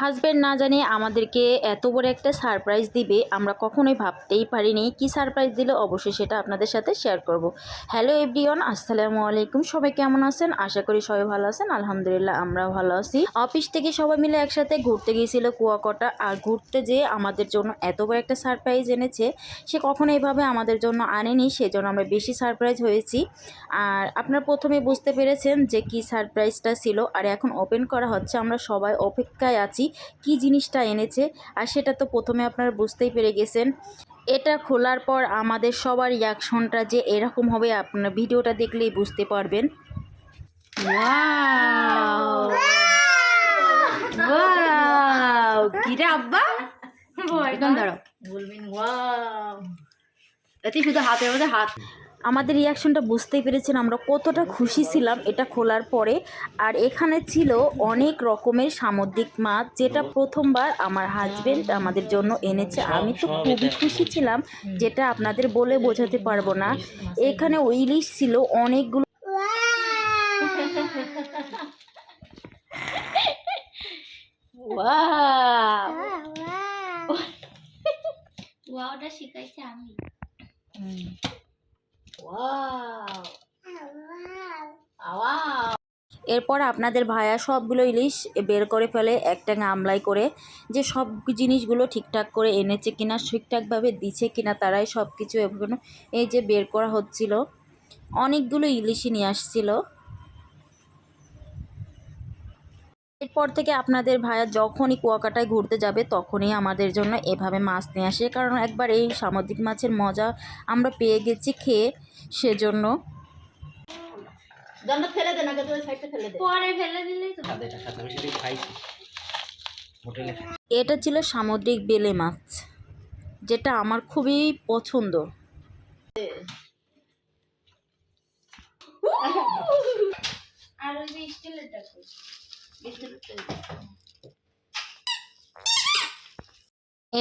Husband না জানিয়ে আমাদেরকে এত বড় একটা সারপ্রাইজ দিবে, আমরা কখনোই ভাবতেই পারিনি কি সারপ্রাইজ দিলে, অবশ্যই সেটা আপনাদের সাথে শেয়ার করব। হ্যালো এভরিওয়ান আসসালামু আলাইকুম। সবাই কেমন আছেন? আশা করি সবাই ভালো আছেন। আলহামদুলিল্লাহ আমরা ভালো আছি। অফিস থেকে সবাই মিলে একসাথে ঘুরতে গিয়েছিল কুয়াকাটা, আর ঘুরতে যেয়ে আমাদের জন্য এত বড় একটা সারপ্রাইজ এনেছে, সে কখনো এভাবে আমাদের জন্য আনেনি, সেজন্য আমরা বেশি সারপ্রাইজ হয়েছি। আর আপনারা প্রথমে বুঝতে পেরেছেন যে কি সারপ্রাইজটা ছিল, আর এখন ওপেন করা হচ্ছে। আমরা সবাই অপেক্ষায় আছি। কি জিনিসটা এনেছে। আর সেটা তো প্রথমে আপনারা বুঝতেই পেরে গেছেন। এটা খোলার পর আমাদের সবার রিয়াকশনটা যে এরকম হবে আপনার ভিডিওটা দেখলেই বুঝতে পারবেন। ওয়াও ওয়াও কিরে আব্বা? একদম দাঁড়াও। বলবেন ওয়াও এতে শুধু হাতের মধ্যে হাত আমাদের রিয়াকশনটা বুঝতেই পেরেছেন আমরা কতটা খুশি ছিলাম এটা খোলার পরে। আর এখানে ছিল অনেক রকমের সামুদ্রিক মাছ যেটা প্রথমবার আমার হাজবেন্ড আমাদের জন্য এনেছে। আমি তো খুবই খুশি ছিলাম যেটা আপনাদের বলে বোঝাতে পারব না। এখানে ইলিশ ছিল অনেকগুলো। ওয়াওটা শিখাইছে আমি। এরপর আপনাদের ভাইয়া সবগুলো ইলিশ বের করে ফেলে একটা গামলাই করে যে সব জিনিসগুলো ঠিকঠাক করে এনেছে কিনা ঠিকঠাকভাবে দিচ্ছে কিনা তারাই সব কিছু এই যে বের করা হচ্ছিল। অনেকগুলো ইলিশই নিয়ে আসছিল। এরপর থেকে আপনাদের ভাইয়া যখনই কুয়াকাটায় ঘুরতে যাবে তখনই আমাদের জন্য এভাবে মাছ নিয়ে আসে কারণ একবার এই সামুদ্রিক মাছের মজা আমরা পেয়ে গেছি খেয়ে সেজন্য। ফেলে দে না গেছে ওই সাইডটা ফেলে দে। পরে ফেলে দিলেই তো। এটা ছিল সামুদ্রিক বেলে মাছ যেটা আমার খুবই পছন্দ। আর ওই যে স্টিলেরটা কই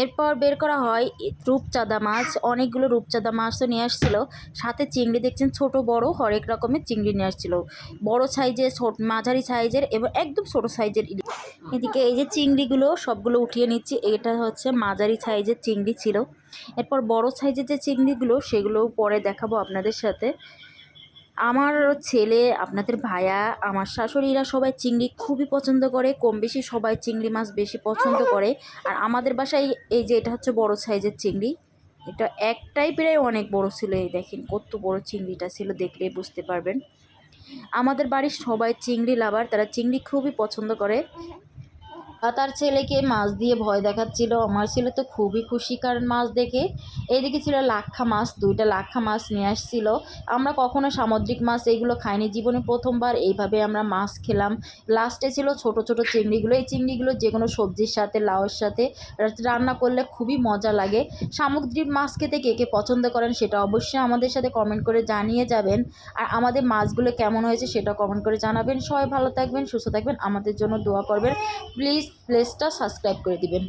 এরপর বের করা হয় রূপচাঁদা মাছ। অনেকগুলো রূপচাঁদা মাছও নিয়ে আসছিল। সাথে চিংড়ি দেখছেন, ছোট, বড়, হরেক রকমের চিংড়ি নিয়ে আসছিল। বড় সাইজের, ছোট, মাঝারি সাইজের এবং একদম ছোট সাইজের এদিকে এই যে চিংড়িগুলো, সবগুলো উঠিয়ে নিচ্ছি। এটা হচ্ছে মাঝারি সাইজের চিংড়ি ছিল। এরপর বড় সাইজের যে চিংড়িগুলো, সেগুলো পরে দেখাবো আপনাদের সাথে। আমার ছেলে, আপনাদের ভাইয়া, আমার শাশুড়িরা সবাই চিংড়ি খুবই পছন্দ করে। কম বেশি সবাই চিংড়ি মাছ বেশি পছন্দ করে। আর আমাদের বাসায় এই যে এটা হচ্ছে বড় সাইজের চিংড়ি, এটা একটাই প্রায় অনেক বড় ছিল এই দেখেন, কত বড় চিংড়িটা ছিল দেখলেই বুঝতে পারবেন। আমাদের বাড়ির সবাই চিংড়ি লাভার, তারা চিংড়ি খুবই পছন্দ করে। তার ছেলেকে মাছ দিয়ে ভয় দেখাচ্ছিল। আমার ছেলে তো খুবই খুশি, কারণ মাছ দেখে এইদিকে ছিল লাক্ষা মাছ, দুইটা লাক্ষা মাছ নিয়ে আসছিল। আমরা কখনো সামুদ্রিক মাছ এইগুলো খাইনি। জীবনে প্রথমবার এইভাবে আমরা মাছ খেলাম। লাস্টে ছিল ছোট ছোট চিংড়িগুলো। এই চিংড়িগুলো যে কোনো সবজির সাথে, লাউয়ের সাথে রান্না করলে খুবই মজা লাগে। সামুদ্রিক মাছ খেতে কে কে পছন্দ করেন সেটা অবশ্যই আমাদের সাথে কমেন্ট করে জানিয়ে যাবেন। আর আমাদের মাছগুলো কেমন হয়েছে সেটা কমেন্ট করে জানাবেন। সবাই ভালো থাকবেন, সুস্থ থাকবেন। আমাদের জন্য দোয়া করবেন। প্লিজ প্লেসটা সাবস্ক্রাইব করে দিবেন।